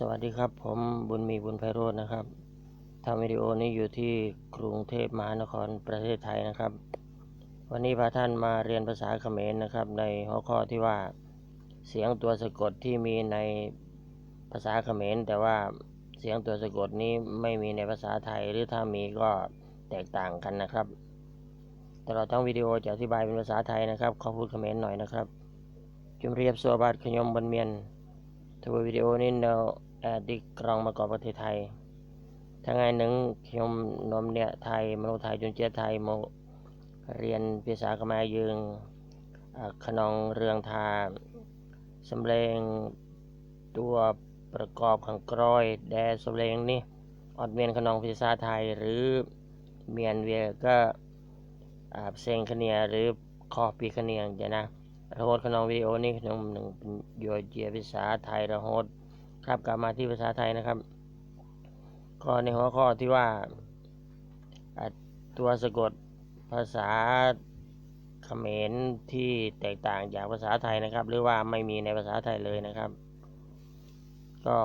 สวัสดีครับ ผมบุญมีบุญไพโรจน์นะครับทำวิดีโอนี้อยู่ที่กรุงเทพมหานครประเทศไทยนะครับ วันนี้พาท่านมาเรียนภาษาเขมรนะครับ ในหัวข้อที่ว่าเสียงตัวสะกดที่มีในภาษาเขมร แต่ว่าเสียงตัวสะกดนี้ไม่มีในภาษาไทยหรือถ้ามีก็แตกต่างกันนะครับตลอดทั้งวิดีโอจะอธิบายเป็นภาษาไทยนะครับขอพูดเขมรหน่อยนะครับจุมเรียบสัวบาทขยมบนเมียนทววิดีโอนี้เนา đi krong mà có vật thể thầy tháng ngày nâng khiêm nôm địa thầy mà thầy chúng chia thầy mà riêng phía xã cầm ai dương khả năng rương thà sâm lên tua ประกอบของกรอยแดสเลงนี่ออดเมียนขนองพิซาไทย หรือเมียนเวียก็เซงคเนียหรือคอปีคเนียงจะนะโฮดขนองวิดีโอนี่ขนมหนึ่งโยเจียพิซาไทยระโฮด ครับกลับมาที่ภาษาไทยนะครับ ก็ในหัวข้อที่ว่าตัวสะกดภาษาเขมรที่แตกต่างจากภาษาไทยนะครับ หรือว่าไม่มีในภาษาไทยเลยนะครับ ก็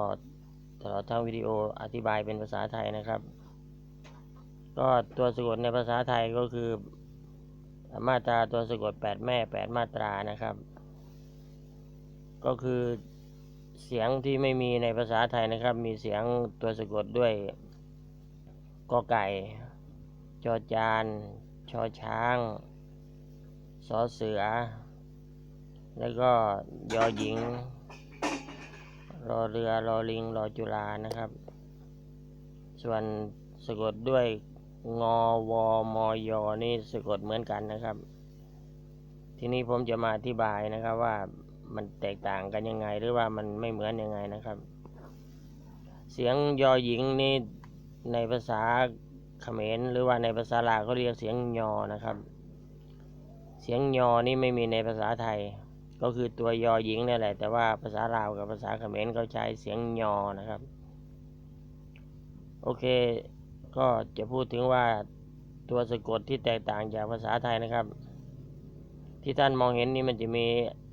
ตลอดทั้งวิดีโออธิบายเป็นภาษาไทยนะครับ ก็ตัวสะกดในภาษาไทยก็คือ มาตราตัวสะกดแปดแม่แปดมาตรานะครับ ก็คือ เสียงที่ไม่มีในภาษาไทยนะครับ มีเสียงตัวสะกดด้วยกอไก่ จอจาน ชอช้าง สอเสือ แล้วก็ยอหญิง รอเรือ รอลิง รอจุฬานะครับ ส่วนสะกดด้วยงอวอมอยอนี่สะกดเหมือนกันนะครับ ทีนี้ผมจะมาอธิบายนะครับว่า มันแตกต่างกันยังไง หรือว่ามันไม่เหมือนยังไงนะครับ เสียงยอหญิงนี่ในภาษาเขมรหรือว่าในภาษาลาวเขาเรียกเสียงยอนะครับ เสียงยอนี่ไม่มีในภาษาไทย ก็คือตัวยอหญิงนี่แหละ แต่ว่าภาษาลาวกับภาษาเขมรเขาใช้เสียงยอนะครับ โอเค ก็จะพูดถึงว่าตัวสะกดที่แตกต่างจากภาษาไทยนะครับ ที่ท่านมองเห็นนี่มันจะมี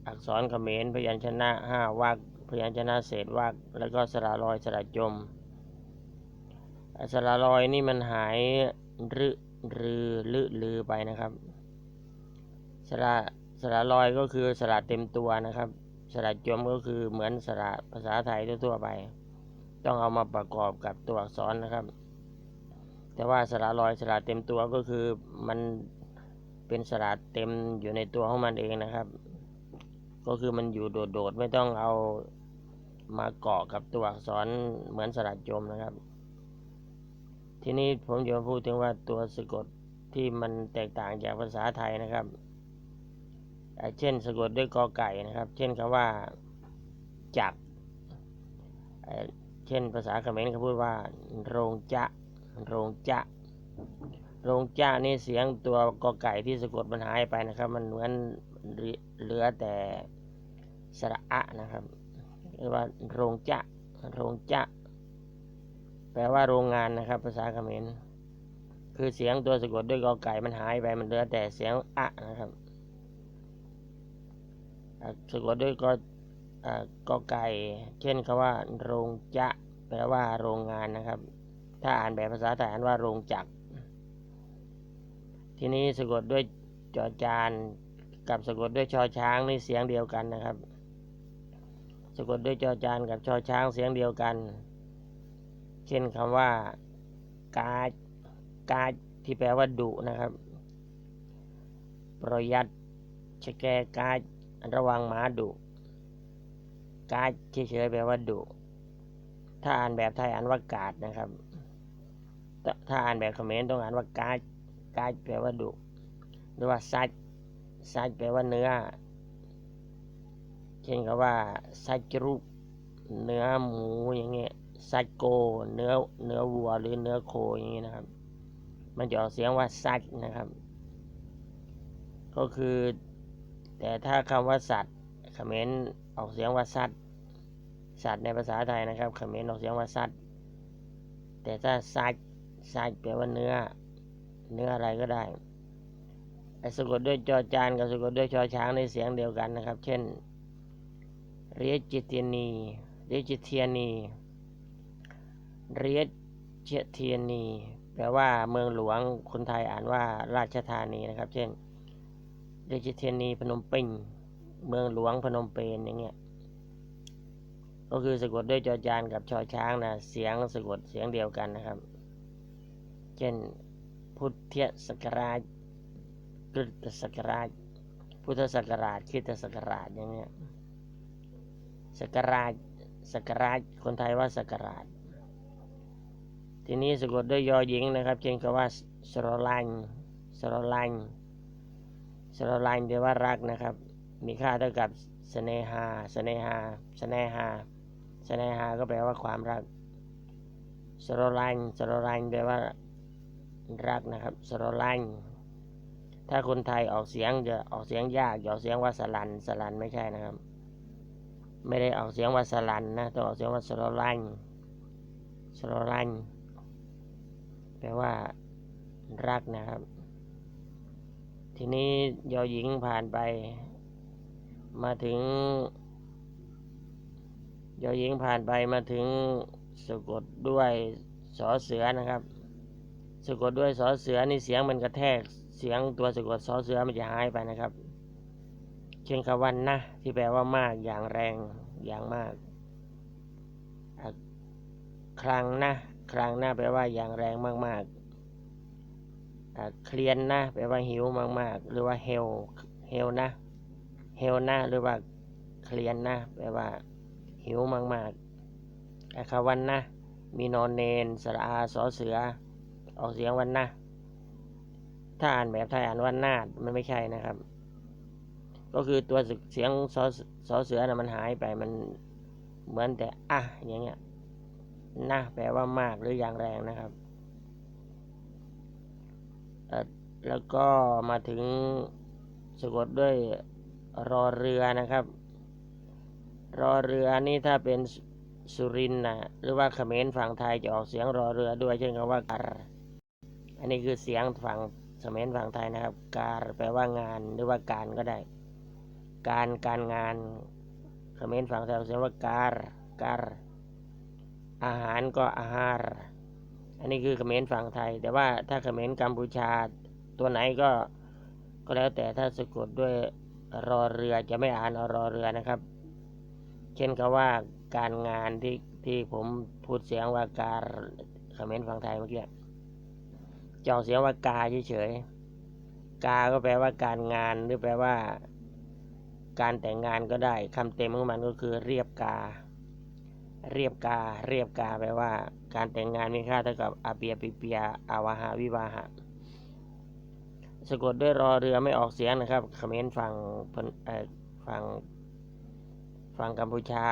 อักษรเขมรพยัญชนะห้าวรรคพยัญชนะเศษวรรคแล้วก็สระลอยสระจม สระลอยนี่มันหายรึรือลึลือไปนะครับ สระสระลอยก็คือสระเต็มตัวนะครับ สระจมก็คือเหมือนสระภาษาไทยทั่วไป ต้องเอามาประกอบกับตัวอักษรนะครับ แต่ว่าสระลอยสระเต็มตัวก็คือมันเป็นสระเต็มอยู่ในตัวของมันเองนะครับ ก็คือมันอยู่โดดๆ ไม่ต้องเอามาเกาะกับตัวอักษรเหมือนสระจมนะครับ ทีนี้ผมจะพูดถึงว่าตัวสะกดที่มันแตกต่างจากภาษาไทยนะครับ เช่นสะกดด้วยกอไก่นะครับ เช่นคำว่าจักเช่นภาษาเขมรเขาพูดว่า โรงจะโรงจะโรงจะนี่เสียงตัวกอไก่ที่สะกดมันหายไปนะครับ มันเหมือน เหลือแต่สระอะนะครับเรียกว่าโรงจะโรงจะแปลว่าโรงงานนะครับ ภาษาเขมรคือเสียงตัวสะกดด้วยกอไก่มันหายไปมันเหลือแต่เสียงอะนะครับสะกดด้วยกอกอไก่ เช่นคำว่า โรงจะแปลว่าโรงงานนะครับ ถ้าอ่านแบบภาษาไทยอ่านว่าโรงจักร ทีนี้สะกดด้วยจอจาน กับสะกดด้วยชอช้างนี่เสียงเดียวกันนะครับ สะกดด้วยจอจานกับชอช้างเสียงเดียวกัน เช่นคำว่ากากาที่แปลว่าดุนะครับ ประหยัดชะแกการะวังหมาดุกาเฉยๆแปลว่าดุถ้าอ่านแบบไทยอ่านว่ากาดนะครับ ถ้าอ่านแบบเขมรต้องอ่านว่ากาดกาดแปลว่าดุหรือว่าซัด ซัดแปลว่าเนื้อ เช่นคำว่าซัดรูปเนื้อหมูอย่างเงี้ยซัดโก เนื้อเนื้อวัวหรือเนื้อโคอย่างเงี้นะครับ มันจะออกเสียงว่าซัดนะครับ ก็คือ แต่ถ้าคำว่าสัตว์เขมรออกเสียงว่าสัตว์สัตว์ในภาษาไทยนะครับเขมรออกเสียงว่าสัตว์แต่ถ้าซัดซัดแปลว่าเนื้อ เนื้ออะไรก็ได้ ไอ้สะกดด้วยจอจานกับสะกดด้วยชอช้างในเสียงเดียวกันนะครับ เช่นเรียจิตเทียนีเรียจิตเทียนีเรียเชเทียนีแปลว่าเมืองหลวงคนไทยอ่านว่าราชธานีนะครับ เช่นเรชเทียนีพนมเปญเมืองหลวงพนมเปญอย่างเงี้ยก็คือสะกดด้วยจอจานกับชอช้างนะเสียงสะกดเสียงเดียวกันนะครับ เช่นพุทธศักราช คริสตศักราช พุทธศักราชคริสตศักราชอย่างเงี้ยศักราชศักราชคนไทยว่าศักราช ทีนี้สะกดด้วยยอหญิงนะครับเช่นคำว่าสโรลันสโรลันสโรลันแปลว่ารักนะครับ มีค่าเท่ากับเสเนหาเสเนหาเสเนหาเสเนหาก็แปลว่าความรักสโรลันสโรลันแปลว่ารักนะครับสโรลัน ถ้าคนไทยออกเสียงจะออกเสียงยากออกเสียงว่าสลันสลันไม่ใช่นะครับ ไม่ได้ออกเสียงว่าสลันนะต้องออกเสียงว่าสโรลันสโรลันแปลว่ารักนะครับ ทีนี้ยอหญิงผ่านไป มาถึงยอหญิงผ่านไปมาถึงสะกดด้วยสอเสือนะครับสะกดด้วยสอเสือนี่เสียงมันกระแทก เสียงตัวสะกดสอเสือมันจะหายไปนะครับ เช่นคำว่านะที่แปลว่ามากอย่างแรงอย่างมากครั้งนะครั้งนะแปลว่าอย่างแรงมากๆเคลียนนะแปลว่าหิวมากๆ หรือว่าเฮลเฮลนะเฮลนะหรือว่าเคลียนนะแปลว่า หิวมากๆคำวันนะมีนอนเนนสระอาสอเสือออกเสียงวันนะ ถ้าอ่านแบบไทยอ่านว่านาดมันไม่ใช่นะครับ ก็คือตัวเสียงสอสอเสือนะมันหายไปมันเหมือนแต่อะอย่างเงี้ยนะแปลว่ามากหรืออย่างแรงนะครับแล้วก็มาถึงสะกดด้วยรอเรือนะครับ รอเรือนี่ถ้าเป็นสุรินนะหรือว่าเขมรฝั่งไทยจะออกเสียงรอเรือด้วยเช่นคำว่าการอันนี้คือเสียงฝั่ง เขมรฝั่งไทยนะครับ การแปลว่างานหรือว่าการก็ได้ การการงานเขมรฝั่งไทยเสียงว่าการการอาหารก็อาหาร อันนี้คือเขมรฝั่งไทย แต่ว่าถ้าเขมรกัมพูชาตัวไหนก็ก็แล้วแต่ถ้าสะกดด้วยรอเรือจะไม่อ่านอรอเรือนะครับ เช่นคำว่าการงานที่ที่ผมพูดเสียงว่าการเขมรฝั่งไทยเมื่อกี้ จะออกเสียงว่ากาเฉยๆ กาก็แปลว่าการงานหรือแปลว่า การแต่งงานก็ได้คำเต็มของมันก็คือเรียบกา เรียบกา เรียบกาแปลว่า การแต่งงานมีค่าเท่ากับอาเปียปิเปียอาวาหาวิวาหะสะกดด้วยรอเรือไม่ออกเสียงนะครับเขมรฝั่งเอ่อฝั่งฝั่งกัมพูชา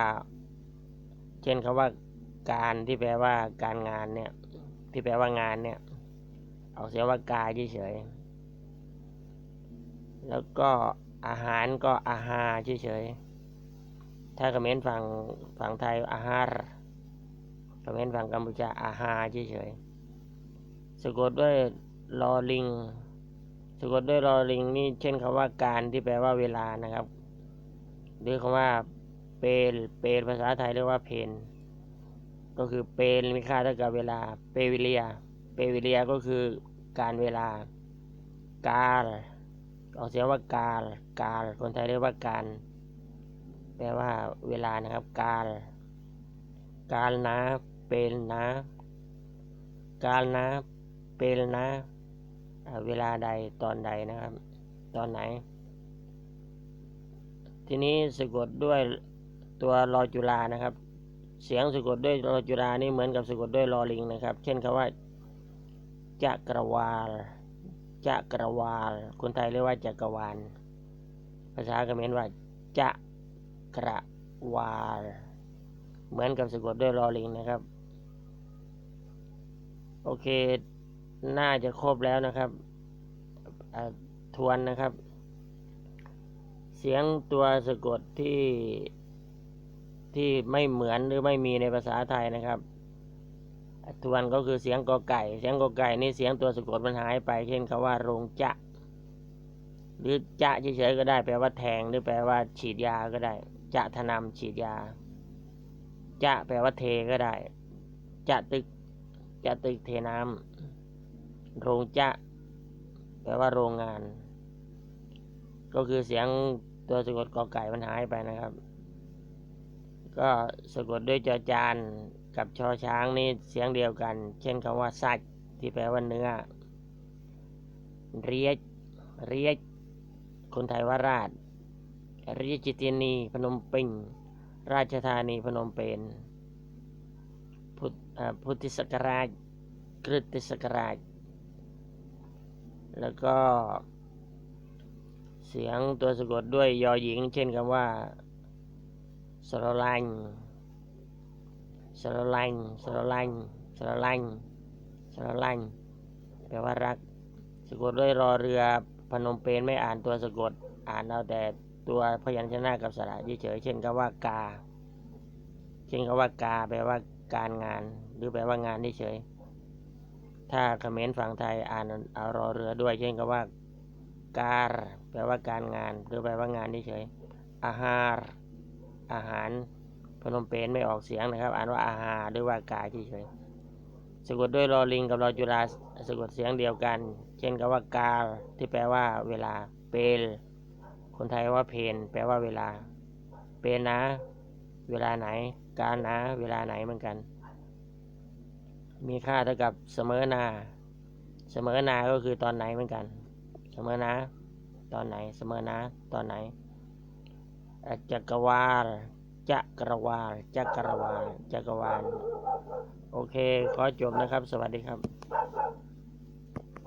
เช่นคำว่าการที่แปลว่าการงานเนี่ย ที่แปลว่างานเนี่ย ออกเสียงว่ากายเฉยๆแล้วก็อาหารก็อาหารเฉยๆถ้าคอมเมนต์ฝั่งฝั่งไทยอาหารคอมเมนต์ฝั่งกัมพูชาอาหารเฉยๆสะกดด้วยลอลิงสะกดด้วยลอลิงนี่เช่นคำว่าการที่แปลว่าเวลานะครับ หรือคำว่าเปลเปลภาษาไทยเรียกว่าเพนก็คือเปลมีค่าเท่ากับเวลา เปวิเลีย เปวิเลียก็คือ การเวลา กาลออกเสียงว่ากาลกาลคนไทยเรียกว่าการ แปลว่าเวลานะครับ กาลกาลนะเป็นนะ กาลนะเป็นนะเวลาใดตอนใดนะครับ ตอนไหน ทีนี้สะกดด้วยตัวรอจุลานะครับ เสียงสะกดด้วยรอจุลานี่เหมือนกับสะกดด้วยรอลิงนะครับ เช่นคำว่า จักรวาล จักรวาล คนไทยเรียกว่าจักรวาล ภาษาเขมรว่า จักรวาล เหมือนกับสะกดด้วยรอลิงนะครับ โอเค น่าจะครบแล้วนะครับ ทวนนะครับ เสียงตัวสะกดที่ที่ไม่เหมือนหรือไม่มีในภาษาไทยนะครับ ทวนก็คือเสียงกอไก่ เสียงกอไก่นี่เสียงตัวสะกดมันหายไป เช่นคำว่าโรงจะหรือจะเฉยๆก็ได้ แปลว่าแทงหรือแปลว่า ฉีดยาก็ได้ จะทนำฉีดยา จะแปลว่าเทก็ได้ จะตึก จะตึกเทน้ำโรงจะแปลว่าโรงงาน ก็คือเสียงตัวสะกดกอไก่มันหายไปนะครับ ก็สะกดด้วยจอจาน กับชอช้างนี่เสียงเดียวกัน เช่นคำว่าสัจที่แปลว่าเนื้อ เรียกเรียกคนไทยว่าราชเรียกจิตินีพนมเปิงราชธานีพนมเปญพุทธอ่าพุทธิศักราชคริสตศักราช แล้วก็เสียงตัวสะกดด้วยยอหญิง เช่นคำว่าสรลัง รลังสรลังสรลังสรลังแปลว่ารัก สะกดด้วยรอเรือพนมเปญไม่อ่านตัวสะกด อ่านเอาแต่ตัวพยัญชนะกับสระเฉยเช่นคำว่ากา เช่นคำว่ากาแปลว่าการงาน หรือแปลว่างานเฉยถ้าเขมรฝั่งไทยอ่านเอารอเรือด้วย เช่นคำว่า การ แปลว่าการงาน หรือแปลว่างานเฉยอาหาร อาหาร พนมเปญไม่ออกเสียงนะครับ อ่านว่าอาหาหรือว่ากาเฉยๆสะกดด้วยรอลิงกับรอจุฬาสะกดเสียงเดียวกัน เช่นคำว่ากาลที่แปลว่าเวลา เปลคนไทยว่าเพนแปลว่าเวลา เปนนะ เวลาไหน การนะ เวลาไหนเหมือนกัน มีค่าเท่ากับเสมอนา เสมอนาก็คือตอนไหนเหมือนกัน เสมอนะ ตอนไหน เสมอนะ ตอนไหนจักรวาล จักรวาลจักรวาลจักรวาล โอเค ขอจบนะครับ สวัสดีครับ